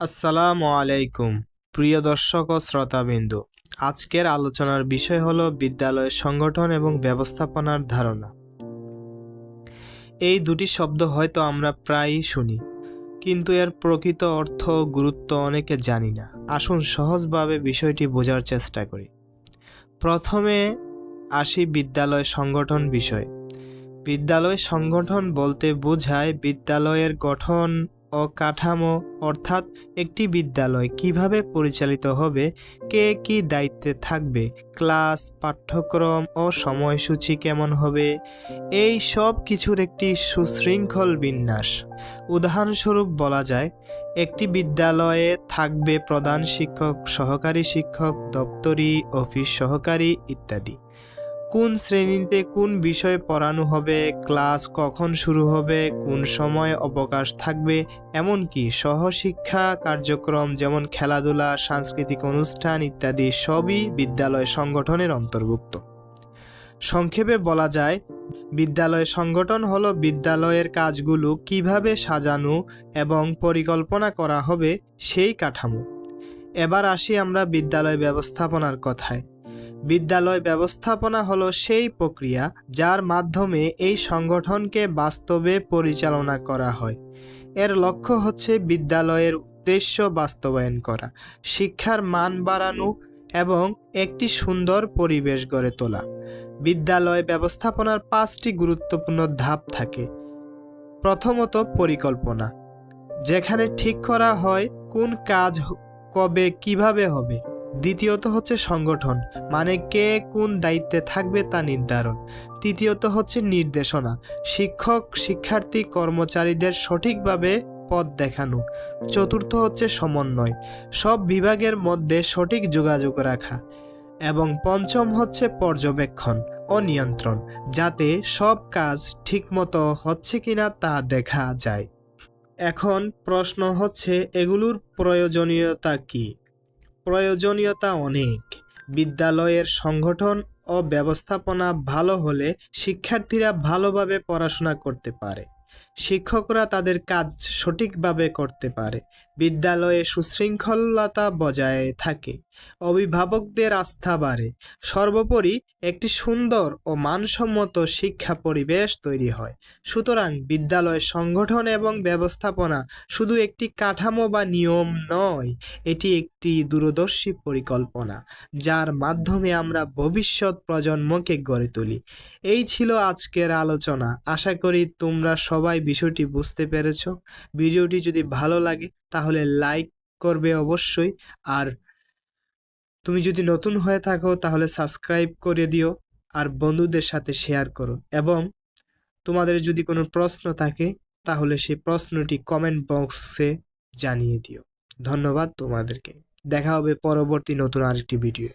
আসসালামু আলাইকুম, প্রিয় দর্শক ও শ্রোতাবিন্দু। আজকের আলোচনার বিষয় হলো বিদ্যালয়ের সংগঠন এবং ব্যবস্থাপনার ধারণা। এই দুটি শব্দ হয়তো আমরা প্রায়ই শুনি, কিন্তু এর প্রকৃত অর্থ গুরুত্ব অনেকে জানি না। আসুন সহজভাবে বিষয়টি বোঝার চেষ্টা করি। প্রথমে আসি বিদ্যালয় সংগঠন বিষয়। বিদ্যালয় সংগঠন বলতে বোঝায় বিদ্যালয়ের গঠন ও কাঠামো অর্থাৎ একটি বিদ্যালয় কীভাবে পরিচালিত হবে, কে কি দায়িত্বে থাকবে, ক্লাস, পাঠ্যক্রম ও সময়সূচি কেমন হবে, এই সব কিছুর একটি সুশৃঙ্খল বিন্যাস। উদাহরণস্বরূপ বলা যায়, একটি বিদ্যালয়ে থাকবে প্রধান শিক্ষক, সহকারী শিক্ষক, দপ্তরি, অফিস সহকারী, ইত্যাদি। কোন শ্রেণীতে কোন বিষয় পড়ানো হবে, ক্লাস কখন শুরু হবে, কোন সময় অবকাশ থাকবে, এমনকি সহশিক্ষা কার্যক্রম যেমন খেলাধুলা, সাংস্কৃতিক অনুষ্ঠান ইত্যাদি সবই বিদ্যালয় সংগঠনের অন্তর্ভুক্ত। সংক্ষেপে বলা যায়, বিদ্যালয় সংগঠন হল বিদ্যালয়ের কাজগুলো কীভাবে সাজানো এবং পরিকল্পনা করা হবে সেই কাঠামো। এবার আসি আমরা বিদ্যালয় ব্যবস্থাপনার কথায়। বিদ্যালয় ব্যবস্থাপনা হলো সেই প্রক্রিয়া যার মাধ্যমে এই সংগঠনকে বাস্তবে পরিচালনা করা হয়। এর লক্ষ্য হচ্ছে বিদ্যালয়ের উদ্দেশ্য বাস্তবায়ন করা, শিক্ষার মান বাড়ানো এবং একটি সুন্দর পরিবেশ গড়ে তোলা। বিদ্যালয় ব্যবস্থাপনার পাঁচটি গুরুত্বপূর্ণ ধাপ থাকে। প্রথমত পরিকল্পনা, যেখানে ঠিক করা হয় কোন কাজ কবে, কীভাবে হবে। দ্বিতীয়ত হচ্ছে সংগঠন মানে কে কোন দায়িত্বে থাকবে তা নির্ধারণ। তৃতীয়ত হচ্ছে নির্দেশনা, শিক্ষক, শিক্ষার্থী, কর্মচারীদের সঠিকভাবে পথ দেখানো। চতুর্থ হচ্ছে সমন্বয়, সব বিভাগের মধ্যে সঠিক যোগাযোগ রাখা। এবং পঞ্চম হচ্ছে পর্যবেক্ষণ ও নিয়ন্ত্রণ যাতে সব কাজ ঠিকমতো হচ্ছে কিনা তা দেখা যায়। এখন প্রশ্ন হচ্ছে, এগুলোর প্রয়োজনীয়তা কী? প্রয়োজনীয়তা অনেক। বিদ্যালয়ের সংগঠন ও ব্যবস্থাপনা ভালো হলে শিক্ষার্থীরা ভালোভাবে পড়াশোনা করতে পারে। শিক্ষকরা তাদের কাজ সঠিকভাবে করতে পারে। বিদ্যালয়ে সুশৃঙ্খলতা বজায় থাকে। অভিভাবকদের আস্থা বাড়ে। সর্বোপরি একটি সুন্দর ও মানসম্মত শিক্ষা পরিবেশ তৈরি হয়। সুতরাং বিদ্যালয় সংগঠন এবং ব্যবস্থাপনা শুধু একটি কাঠামো বা নিয়ম নয়, এটি একটি দূরদর্শী পরিকল্পনা, যার মাধ্যমে আমরা ভবিষ্যৎ প্রজন্মকে গড়ে তুলি। এই ছিল আজকের আলোচনা। আশা করি তোমরা সবাই বিষয়টি বুঝতে পেরেছ। ভিডিওটি যদি ভালো লাগে, তাহলে লাইক করবে অবশ্যই। আর তুমি যদি নতুন হয়ে থাকো, তাহলে সাবস্ক্রাইব করে দিও আর বন্ধুদের সাথে শেয়ার করো। এবং তোমাদের যদি কোনো প্রশ্ন থাকে, তাহলে সেই প্রশ্নটি কমেন্ট বক্সে জানিয়ে দিও। ধন্যবাদ তোমাদেরকে। দেখা হবে পরবর্তী নতুন আরেকটি ভিডিও